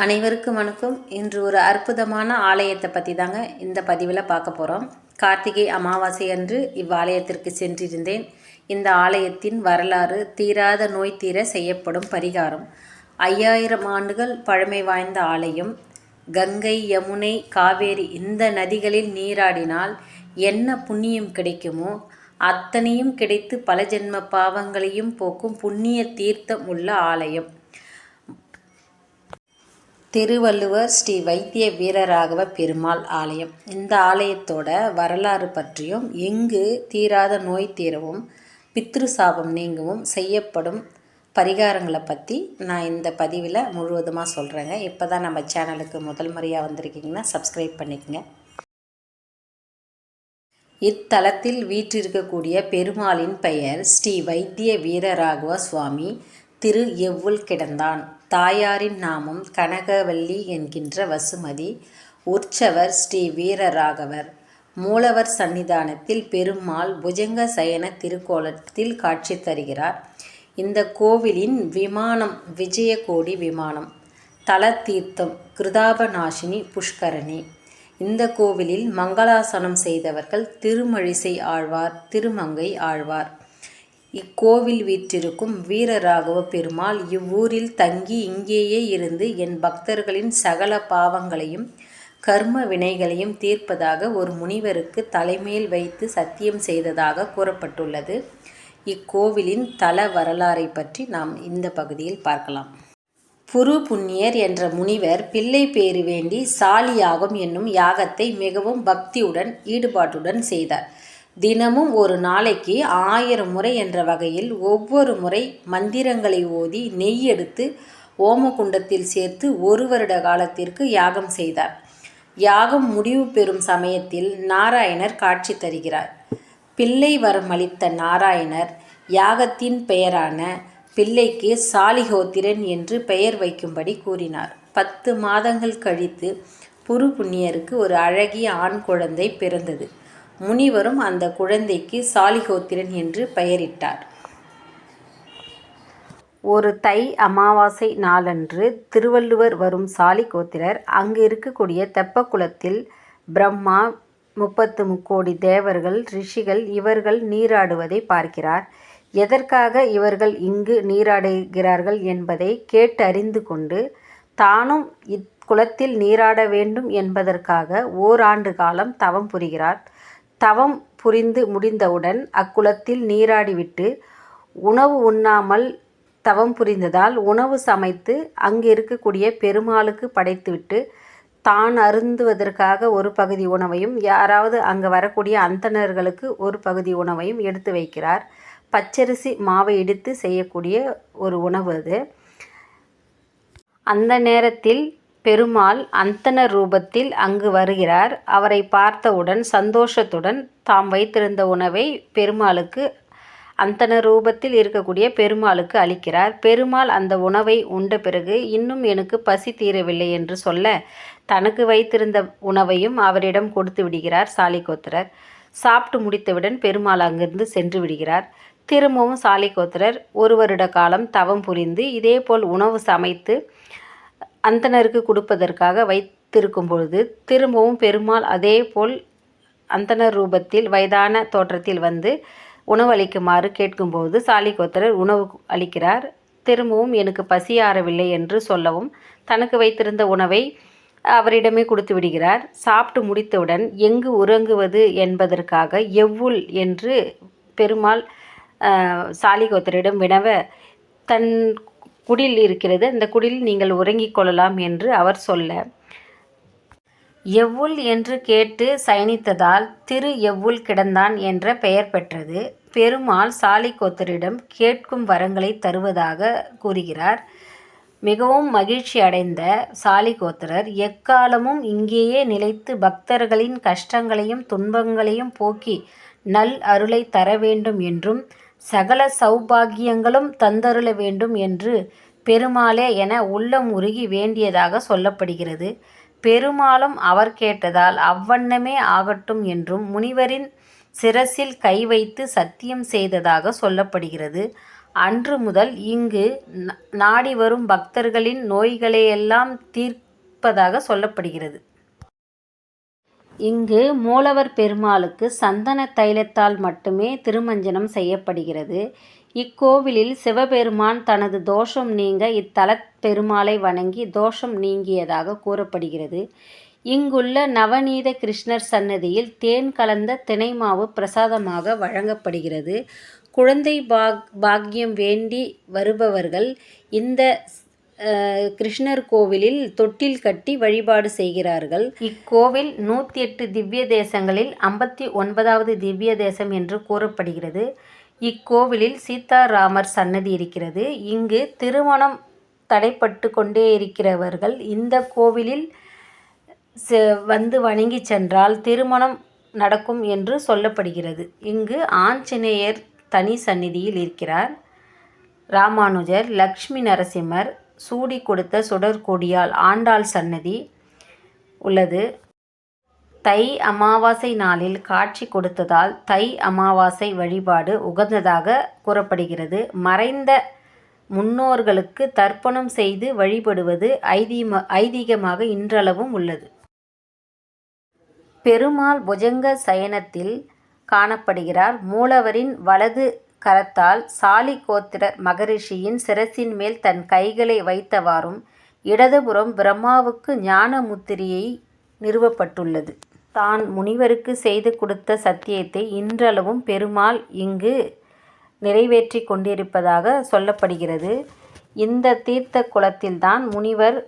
அனைவருக்கும் வணக்கம். இன்று ஒரு அற்புதமான ஆலயத்தை பற்றி தாங்க இந்த பதிவில் பார்க்க போகிறோம் கார்த்திகை அமாவாசை அன்று இவ்வாலயத்திற்கு சென்றிருந்தேன். இந்த ஆலயத்தின் வரலாறு தீராத நோய் தீர செய்யப்படும் பரிகாரம். ஐயாயிரம் ஆண்டுகள் பழமை வாய்ந்த ஆலயம். கங்கை யமுனை காவேரி இந்த நதிகளில் நீராடினால் என்ன புண்ணியம் கிடைக்குமோ அத்தனையும் கிடைத்து பல ஜென்ம பாவங்களையும் போக்கும் புண்ணிய தீர்த்தம் உள்ள ஆலயம். திருவள்ளுவர் ஸ்ரீ வைத்திய வீரராகவ பெருமாள் ஆலயம். இந்த ஆலயத்தோட வரலாறு பற்றியும் எங்கு தீராத நோய் தீரவும் பித்ரு சாபம் நீங்கவும் செய்யப்படும் பரிகாரங்களை பற்றி நான் இந்த பதிவில் முழுவதுமாக சொல்கிறேங்க இப்போ தான் நம்ம சேனலுக்கு முதல் முறையாக வந்திருக்கீங்கன்னா சப்ஸ்கிரைப் பண்ணிக்கோங்க. இத்தலத்தில் வீற்றிருக்கக்கூடிய பெருமாளின் பெயர் ஸ்ரீ வைத்திய வீரராகவ சுவாமி திரு எவ்வுள் கிடந்தான். தாயாரின் நாமம் கனகவல்லி என்கின்ற வசுமதி உற்சவர் ஸ்ரீ வீரராகவர். மூலவர் சன்னிதானத்தில் பெருமாள் புஜங்க சயன திருக்கோலத்தில் காட்சி தருகிறார். இந்த கோவிலின் விமானம் விஜயகோடி விமானம் தல தீர்த்தம் கிருதாபநாசினி புஷ்கரணி. இந்த கோவிலில் மங்களாசனம் செய்தவர்கள் திருமழிசை ஆழ்வார் திருமங்கை ஆழ்வார். இக்கோவில் வீற்றிருக்கும் வீரராகவ பெருமாள் இவ்வூரில் தங்கி இங்கேயே இருந்து என் பக்தர்களின் சகல பாவங்களையும் கர்ம வினைகளையும் தீர்ப்பதாக ஒரு முனிவருக்கு தலைமேல் வைத்து சத்தியம் செய்ததாக கூறப்பட்டுள்ளது. இக்கோவிலின் தல வரலாறை பற்றி நாம் இந்த பகுதியில் பார்க்கலாம். புரு புண்ணியர் என்ற முனிவர் பிள்ளை பேறு வேண்டி சாலியாகம் என்னும் யாகத்தை மிகவும் பக்தியுடன் ஈடுபாட்டுடன் செய்தார். தினமும் ஒரு நாளைக்கு ஆயிரம் முறை என்ற வகையில் ஒவ்வொரு முறை மந்திரங்களை ஓதி நெய் எடுத்து ஓமகுண்டத்தில் சேர்த்து ஒரு வருட காலத்திற்கு யாகம் செய்தார். யாகம் முடிவு பெறும் சமயத்தில் நாராயணர் காட்சி தருகிறார். பிள்ளை வரம் அளித்த நாராயணர் யாகத்தின் பெயரான பிள்ளைக்கு சாலிகோத்திரன் என்று பெயர் வைக்கும்படி கூறினார். பத்து மாதங்கள் கழித்து புரு புண்ணியருக்கு ஒரு அழகிய ஆண் குழந்தை பிறந்தது. முனிவரும் அந்த குழந்தைக்கு சாலிகோத்திரன் என்று பெயரிட்டார். ஒரு தை அமாவாசை நாளன்று திருவள்ளுவர் வரும் சாலிகோத்திரர் அங்கு இருக்கக்கூடிய தெப்பக்குளத்தில் பிரம்மா முப்பத்து முக்கோடி தேவர்கள் ரிஷிகள் இவர்கள் நீராடுவதை பார்க்கிறார். எதற்காக இவர்கள் இங்கு நீராடுகிறார்கள் என்பதை கேட்டறிந்து கொண்டு தானும் இக்குளத்தில் நீராட வேண்டும் என்பதற்காக ஓராண்டு காலம் தவம் புரிகிறார். தவம் புரிந்து முடிந்தவுடன் அக்குளத்தில் நீராடிவிட்டு உணவு உண்ணாமல் தவம் புரிந்ததால் உணவு சமைத்து அங்கு இருக்கக்கூடிய பெருமாளுக்கு படைத்துவிட்டு தான் அருந்துவதற்காக ஒரு பகுதி உணவையும் யாராவது அங்கே வரக்கூடிய அந்தணர்களுக்கு ஒரு பகுதி உணவையும் எடுத்து வைக்கிறார். பச்சரிசி மாவை இடித்து செய்யக்கூடிய ஒரு உணவு அது. அந்த நேரத்தில் பெருமாள் அந்தன ரூபத்தில் அங்கு வருகிறார். அவரை பார்த்தவுடன் சந்தோஷத்துடன் தாம் வைத்திருந்த உணவை பெருமாளுக்கு அந்தன ரூபத்தில் இருக்கக்கூடிய பெருமாளுக்கு அளிக்கிறார். பெருமாள் அந்த உணவை உண்ட பிறகு இன்னும் எனக்கு பசி தீரவில்லை என்று சொல்ல தனக்கு வைத்திருந்த உணவையும் அவரிடம் கொடுத்து விடுகிறார் சாலிகோத்திரர். சாப்பிட்டு முடித்தவுடன் பெருமாள் அங்கிருந்து சென்று விடுகிறார். திரும்பவும் சாலிகோத்திரர் ஒரு வருட காலம் தவம் புரிந்து இதேபோல் உணவு சமைத்து அந்தனருக்கு கொடுப்பதற்காக வைத்திருக்கும் பொழுது திரும்பவும் பெருமாள் அதே போல் அந்தனர் ரூபத்தில் வயதான தோற்றத்தில் வந்து உணவு அளிக்குமாறு கேட்கும்போது சாலிகோத்தரர் உணவு அளிக்கிறார். திரும்பவும் எனக்கு பசி ஆறவில்லை என்று சொல்லவும் தனக்கு வைத்திருந்த உணவை அவரிடமே கொடுத்து விடுகிறார். சாப்பிட்டு முடித்தவுடன் எங்கு உறங்குவது என்பதற்காக எவ்வுள் என்று பெருமாள் சாலிகோத்தரிடம் வினவ தன் குடில் இருக்கிறது. அந்த குடில் நீங்கள் உறங்கிக் கொள்ளலாம் என்று அவர் சொல்ல எவ்வுள் என்று கேட்டு சயனித்ததால் திரு எவ்வுள் கிடந்தான் என்ற பெயர் பெற்றது. பெருமாள் சாலிகோத்தரிடம் கேட்கும் வரங்களை தருவதாக கூறுகிறார். மிகவும் மகிழ்ச்சி அடைந்த சாலிகோத்தரர் எக்காலமும் இங்கேயே நிலைத்து பக்தர்களின் கஷ்டங்களையும் துன்பங்களையும் போக்கி நல் அருளை தர வேண்டும் என்றும் சகல சௌபாகியங்களும் தந்தருள வேண்டும் என்று பெருமாளே என உள்ளம் உருகி வேண்டியதாக சொல்லப்படுகிறது. பெருமாளும் அவர் கேட்டதால் அவ்வண்ணமே ஆகட்டும் என்றும் முனிவரின் சிரசில் கை வைத்து சத்தியம் செய்ததாக சொல்லப்படுகிறது. அன்று முதல் இங்கு ந- நாடி வரும் பக்தர்களின் நோய்களையெல்லாம் தீர்ப்பதாக சொல்லப்படுகிறது. இங்கு மூலவர் பெருமாளுக்கு சந்தன தைலத்தால் மட்டுமே திருமஞ்சனம் செய்யப்படுகிறது. இக்கோவிலில் சிவபெருமான் தனது தோஷம் நீங்க இத்தலத் பெருமாளை வணங்கி தோஷம் நீங்கியதாக கூறப்படுகிறது. இங்குள்ள நவநீத கிருஷ்ணர் சன்னதியில் தேன் கலந்த தினைமாவு பிரசாதமாக வழங்கப்படுகிறது. குழந்தை பாக் பாக்கியம் வேண்டி வருபவர்கள் இந்த கிருஷ்ணர் கோவிலில் தொட்டில் கட்டி வழிபாடு செய்கிறார்கள். இக்கோவில் நூற்றி எட்டு திவ்ய தேசங்களில் ஐம்பத்தி ஒன்பதாவது திவ்ய தேசம் என்று கூறப்படுகிறது. இக்கோவிலில் சீதாராமர் சன்னதி இருக்கிறது. இங்கு திருமணம் தடைப்பட்டு கொண்டே இருக்கிறவர்கள் இந்த கோவிலில் வந்து வணங்கி சென்றால் திருமணம் நடக்கும் என்று சொல்லப்படுகிறது. இங்கு ஆஞ்சநேயர் தனி சந்நிதியில் இருக்கிறார். ராமானுஜர் லக்ஷ்மி நரசிம்மர் சூடி கொடுத்த சுடற்கொடியால் ஆண்டாள் சன்னதி உள்ளது. தை அமாவாசை நாளில் காட்சி கொடுத்ததால் தை அமாவாசை வழிபாடு உகந்ததாக கூறப்படுகிறது. மறைந்த முன்னோர்களுக்கு தர்ப்பணம் செய்து வழிபடுவது ஐதீம ஐதீகமாக இன்றளவும் உள்ளது. பெருமாள் புஜங்க சயனத்தில் காணப்படுகிறார். மூலவரின் வலது கரத்தால் சாலி கோத்திர மகரிஷியின் சிரசின் மேல் தன் கைகளை வைத்தவாறும் இடதுபுறம் பிரம்மாவுக்கு ஞான முத்திரையை நிறுவப்பட்டுள்ளது. தான் முனிவருக்கு செய்து கொடுத்த சத்தியத்தை இன்றளவும் பெருமாள் இங்கு நிறைவேற்றி கொண்டிருப்பதாக சொல்லப்படுகிறது. இந்த தீர்த்த குளத்தில்தான் முனிவர்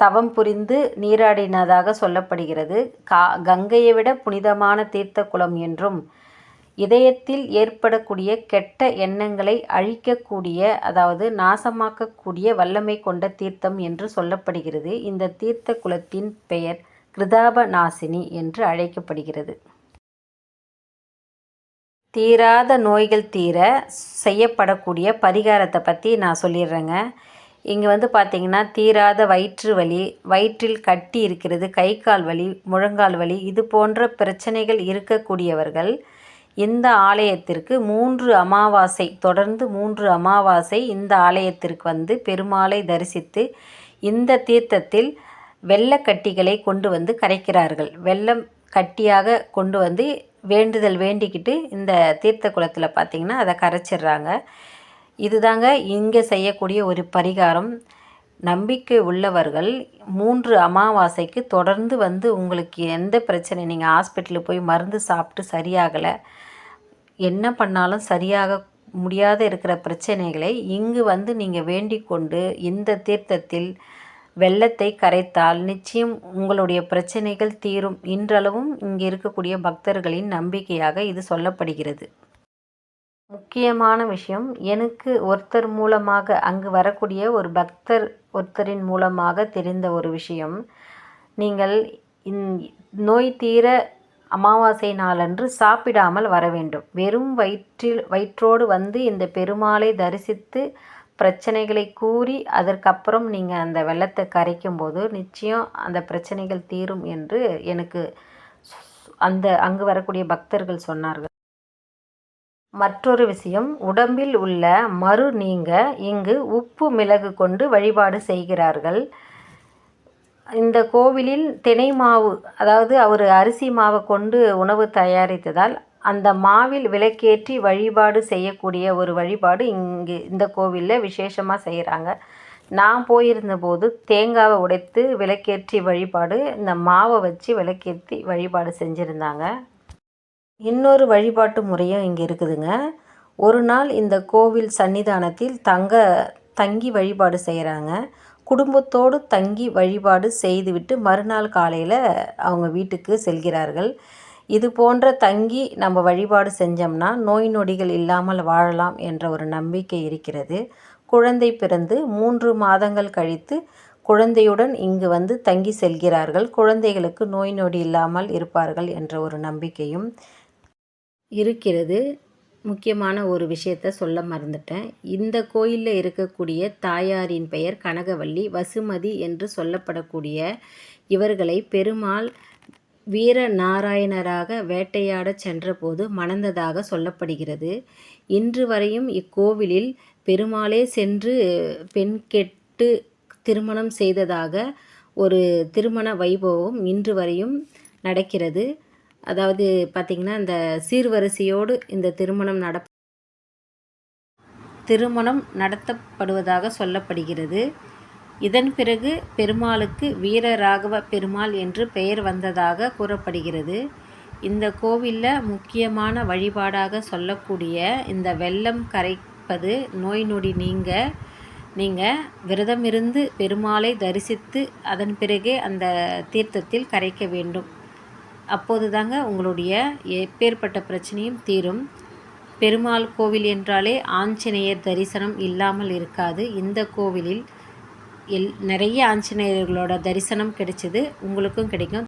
தவம் புரிந்து நீராடினதாக சொல்லப்படுகிறது. கா கங்கையை விட புனிதமான தீர்த்த குளம் என்றும் இதயத்தில் ஏற்படக்கூடிய கெட்ட எண்ணங்களை அழிக்கக்கூடிய அதாவது நாசமாக்கக்கூடிய வல்லமை கொண்ட தீர்த்தம் என்று சொல்லப்படுகிறது. இந்த தீர்த்த குலத்தின் பெயர் கிருதாப நாசினி என்று அழைக்கப்படுகிறது. தீராத நோய்கள் தீர செய்யப்படக்கூடிய பரிகாரத்தை பற்றி நான் சொல்லிடுறேங்க. இங்கே வந்து பார்த்திங்கன்னா தீராத வயிற்று வலி வயிற்றில் கட்டி இருக்கிறது கை கால் வலி முழங்கால் வலி இது போன்ற பிரச்சனைகள் இருக்கக்கூடியவர்கள் இந்த ஆலயத்திற்கு மூன்று அமாவாசை தொடர்ந்து மூன்று அமாவாசை இந்த ஆலயத்திற்கு வந்து பெருமாளை தரிசித்து இந்த தீர்த்தத்தில் வெள்ளக்கட்டிகளை கொண்டு வந்து கரைக்கிறார்கள். வெள்ளம் கட்டியாக கொண்டு வந்து வேண்டுதல் வேண்டிக்கிட்டு இந்த தீர்த்த குளத்தில் பார்த்திங்கன்னா அதை கரைச்சிடுறாங்க. இதுதாங்க இங்கே செய்யக்கூடிய ஒரு பரிகாரம். நம்பிக்கை உள்ளவர்கள் மூன்று அமாவாசைக்கு தொடர்ந்து வந்து உங்களுக்கு எந்த பிரச்சனை நீங்கள் ஹாஸ்பிட்டலுக்கு போய் மருந்து சாப்பிட்டு சரியாகலை என்ன பண்ணாலும் சரியாக முடியாத இருக்கிற பிரச்சனைகளை இங்கு வந்து நீங்கள் வேண்டிக் கொண்டு இந்த தீர்த்தத்தில் வெள்ளத்தை கரைத்தால் நிச்சயம் உங்களுடைய பிரச்சனைகள் தீரும். இன்றளவும் இங்கே இருக்கக்கூடிய பக்தர்களின் நம்பிக்கையாக இது சொல்லப்படுகிறது. முக்கியமான விஷயம் எனக்கு ஒருத்தர் மூலமாக அங்கு வரக்கூடிய ஒரு பக்தர் ஒருத்தரின் மூலமாக தெரிந்த ஒரு விஷயம். நீங்கள் இந் நோய் தீர அமாவாசை நாளன்று சாப்பிடாமல் வர வேண்டும். வெறும் வயிற்றில் வயிற்றோடு வந்து இந்த பெருமாளை தரிசித்து பிரச்சனைகளை கூறி அதற்கப்புறம் நீங்கள் அந்த வெள்ளத்தை கரைக்கும்போது நிச்சயம் அந்த பிரச்சனைகள் தீரும் என்று எனக்கு அந்த அங்கு வரக்கூடிய பக்தர்கள் சொன்னார்கள். மற்றொரு விஷயம் உடம்பில் உள்ள மறு நீங்க இங்கு உப்பு மிளகு கொண்டு வழிபாடு செய்கிறார்கள். இந்த கோவிலில் தினை மாவு அதாவது அவர் அரிசி மாவை கொண்டு உணவு தயாரித்ததால் அந்த மாவில் விளக்கேற்றி வழிபாடு செய்யக்கூடிய ஒரு வழிபாடு இங்கு இந்த கோவிலில் விசேஷமாக செய்கிறாங்க நான் போயிருந்தபோது தேங்காவை உடைத்து விளக்கேற்றி வழிபாடு இந்த மாவை வச்சு விளக்கேற்றி வழிபாடு செஞ்சுருந்தாங்க. இன்னொரு வழிபாட்டு முறையும் இங்கே இருக்குதுங்க. ஒரு நாள் இந்த கோவில் சன்னிதானத்தில் தங்க தங்கி வழிபாடு செய்கிறாங்க குடும்பத்தோடு தங்கி வழிபாடு செய்துவிட்டு மறுநாள் காலையில் அவங்க வீட்டுக்கு செல்கிறார்கள். இது போன்ற தங்கி நம்ம வழிபாடு செஞ்சோம்னா நோய் நொடிகள் இல்லாமல் வாழலாம் என்ற ஒரு நம்பிக்கை இருக்கிறது. குழந்தை பிறந்து மூன்று மாதங்கள் கழித்து குழந்தையுடன் இங்கு வந்து தங்கி செல்கிறார்கள். குழந்தைகளுக்கு நோய் நொடி இல்லாமல் இருப்பார்கள் என்ற ஒரு நம்பிக்கையும் இருக்கிறது முக்கியமான ஒரு விஷயத்த சொல்ல மறந்துட்டேன் இந்த கோயிலில் இருக்கக்கூடிய தாயாரின் பெயர் கனகவல்லி வசுமதி என்று சொல்லப்படக்கூடிய இவர்களை பெருமாள் வீரநாராயணராக வேட்டையாடச் சென்றபோது மணந்ததாக சொல்லப்படுகிறது. இன்று வரையும் இக்கோவிலில் பெருமாளே சென்று பெண் கெட்டு திருமணம் செய்ததாக ஒரு திருமண வைபவம் இன்று வரையும் நடக்கிறது. அதாவது பார்த்தீங்கன்னா இந்த சீர்வரிசையோடு இந்த திருமணம் நட திருமணம் நடத்தப்படுவதாக சொல்லப்படுகிறது. இதன் பிறகு பெருமாளுக்கு வீரராகவ பெருமாள் என்று பெயர் வந்ததாக கூறப்படுகிறது. இந்த கோவிலில் முக்கியமான வழிபாடாக சொல்லக்கூடிய இந்த வெள்ளம் கரைப்பது நோய் நொடி நீங்க நீங்கள் விரதமிருந்து பெருமாளை தரிசித்து அதன் பிறகே அந்த தீர்த்தத்தில் கரைக்க வேண்டும். அப்போது தாங்க உங்களுடைய எப்பேற்பட்ட பிரச்சனையும் தீரும். பெருமாள் கோவில் என்றாலே ஆஞ்சநேயர் தரிசனம் இல்லாமல் இருக்காது. இந்த கோவிலில் எல் நிறைய ஆஞ்சநேயர்களோட தரிசனம் கிடைச்சது. உங்களுக்கும் கிடைக்கும்.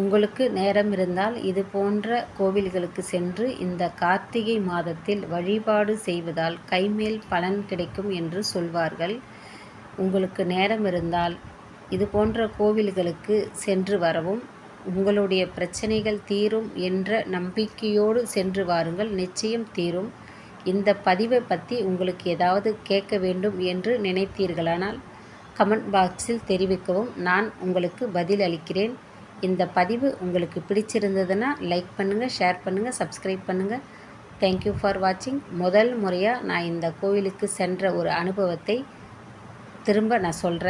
உங்களுக்கு நேரம் இருந்தால் இது போன்ற கோவில்களுக்கு சென்று இந்த கார்த்திகை மாதத்தில் வழிபாடு செய்வதால் கைமேல் பலன் கிடைக்கும் என்று சொல்வார்கள். உங்களுக்கு நேரம் இருந்தால் இது போன்ற கோவில்களுக்கு சென்று வரவும் உங்களுடைய பிரச்சனைகள் தீரும் என்ற நம்பிக்கையோடு சென்று வாருங்கள் நிச்சயம் தீரும். இந்த பதிவை பற்றி உங்களுக்கு ஏதாவது கேட்க வேண்டும் என்று நினைத்தீர்களானால் கமெண்ட் பாக்ஸில் தெரிவிக்கவும் நான் உங்களுக்கு பதில் அளிக்கிறேன். இந்த பதிவு உங்களுக்கு பிடிச்சிருந்ததுன்னா லைக் பண்ணுங்கள் ஷேர் பண்ணுங்கள் சப்ஸ்கிரைப் பண்ணுங்கள். தேங்க் யூ ஃபார் வாட்சிங். முதல் முறையாக நான் இந்த கோவிலுக்கு சென்ற ஒரு அனுபவத்தை திரும்ப நான் சொல்கிறேன்.